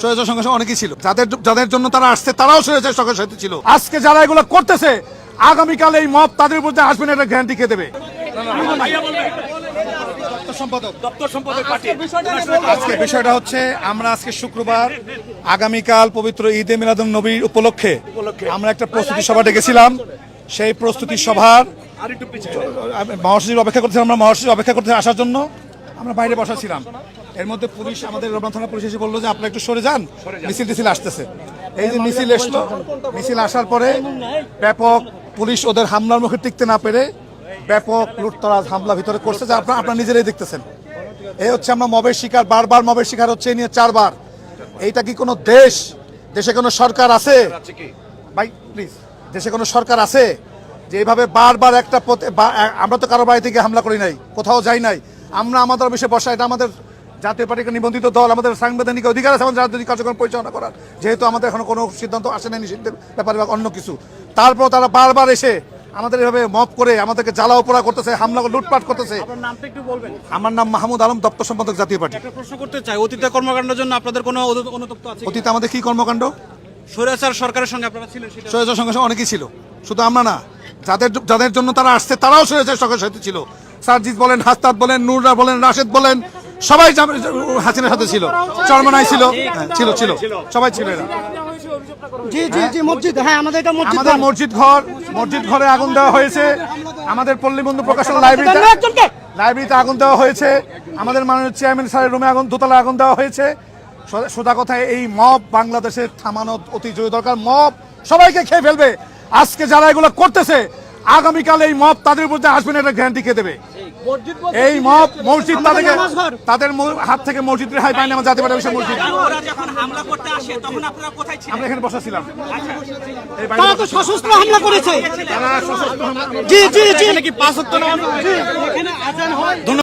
স্বৈরাচার সঙ্গে সঙ্গে অনেকেই ছিল। যাদের যাদের জন্য তারা আসছে তারাও স্বৈরাচার সঙ্গে সাথে ছিল। আজকে যারা এগুলো করতেছে আগামীকাল এই মব তাদের মধ্যে আসবেন এটা গ্যারান্টি খেয়ে দেবে। আজকে বিষয়টা হচ্ছে আমরা আজকে শুক্রবার আগামীকাল পবিত্র ঈদে মিলাদুন নবীর উপলক্ষে আমরা একটা প্রস্তুতি সভা ডেকেছিলাম। সেই প্রস্তুতি সভার মহাসচিব অপেক্ষা করছিলাম আমরা মহাসচিব অপেক্ষা করতে আসার জন্য। আমরা বাইরে বসা ছিলাম এর মধ্যে পুলিশ আমাদের রমনা থানা পুলিশ এসে বলল যে, আপনারা একটু সরে যান। মিছিল টিছিল আসতেছে। এই যে মিছিল এসলো। মিছিল আসার পরে ব্যাপক পুলিশ ওদের হামলার মুখে টিকতে না পেরে ব্যাপক লুটতরাজ হামলা ভিতরে করছে যা আপনারা আপনারা নিজেরাই দেখতেছেন। এই হচ্ছে আমরা মবের শিকার। বারবার মবের শিকার হচ্ছে এই নিয়ে চারবার। এইটা কি কোনো দেশ? দেশে কোনো সরকার আছে? ভাই প্লিজ দেশে কোনো সরকার আছে যে এইভাবে বারবার একটা আমরা তো কারও বাড়ি থেকে হামলা করি নাই, কোথাও যাই নাই। আমরা আমাদের বিষয়ে বসা এটা আমাদের জাতীয় পার্টিকে নিবন্ধিত দল আমাদের সাংবিধানিক অধিকার আছে আমাদের রাজনৈতিক কার্যক্রম পরিচালনা করার। যেহেতু আমাদের এখনও কোনো সিদ্ধান্ত আসে নাই নিষিদ্ধের ব্যাপারে বা অন্য কিছু। তারপর তারা বারবার এসে আমাদের এভাবে মপ করে আমাদেরকে জ্বালা উপরা করতেছে হামলা লুটপাট করতেছে। আমার নাম মাহমুদ আলম দপ্তর সম্পাদক জাতীয় পার্টি। প্রশ্ন করতে চাই অতীতের কর্মকাণ্ডের জন্য আপনাদের কোনো অনু- অনুতপ্ত আছে অতীতে আমাদের কি কর্মকাণ্ড? স্বৈরাচার সরকারের সঙ্গে আপনারা ছিলেন স্বৈরাচার সঙ্গে অনেকেই ছিল। শুধু আমরা না যাদের যাদের জন্য তারা আসছে তারাও স্বৈরাচার সঙ্গে সাথে ছিল। সার্জিৎ বলেন হাস্তাদ বলেন নুররা বলেন রাশেদ বলেন সবাই হাসিনার সাথে ছিল। চরমনাই ছিল। হ্যাঁ, ছিল ছিল। সবাই ছিল এরা। জি জি জি মসজিদ। হ্যাঁ আমাদের এটা মসজিদ আমাদের মসজিদ ঘর মসজিদ ঘরে আগুন দেওয়া হয়েছে। আমাদের পল্লীবন্ধু প্রকাশন লাইব্রেরিতে লাইব্রেরিতে আগুন দেওয়া হয়েছে। আমাদের মাননীয় চেয়ারম্যান স্যারের রুমে আগুন দোতলায় আগুন দেওয়া হয়েছে। সোজা কথায় এই মব বাংলাদেশের থামানো অতি জরুরি দরকার। মব সবাইকে খেয়ে ফেলবে। আজকে যারা এগুলো করতেছে আগামীকাল এই মপ তাদের উপর আসবেন এটা গ্যারান্টি খেয়ে দেবে? এই মপ মসজিদ তাদেরকে তাদের হাত থেকে মসজিদ রেহাই পায়নি আমার যাতে পারে মসজিদ। ওরা যখন হামলা করতে আসে তখন আপনারা কোথায় ছিলেন? আমরা এখানে বসা ছিলাম তারা তো সশস্ত্র হামলা করেছে। তারা জি জি জি। এখানে পাঁচ হত্য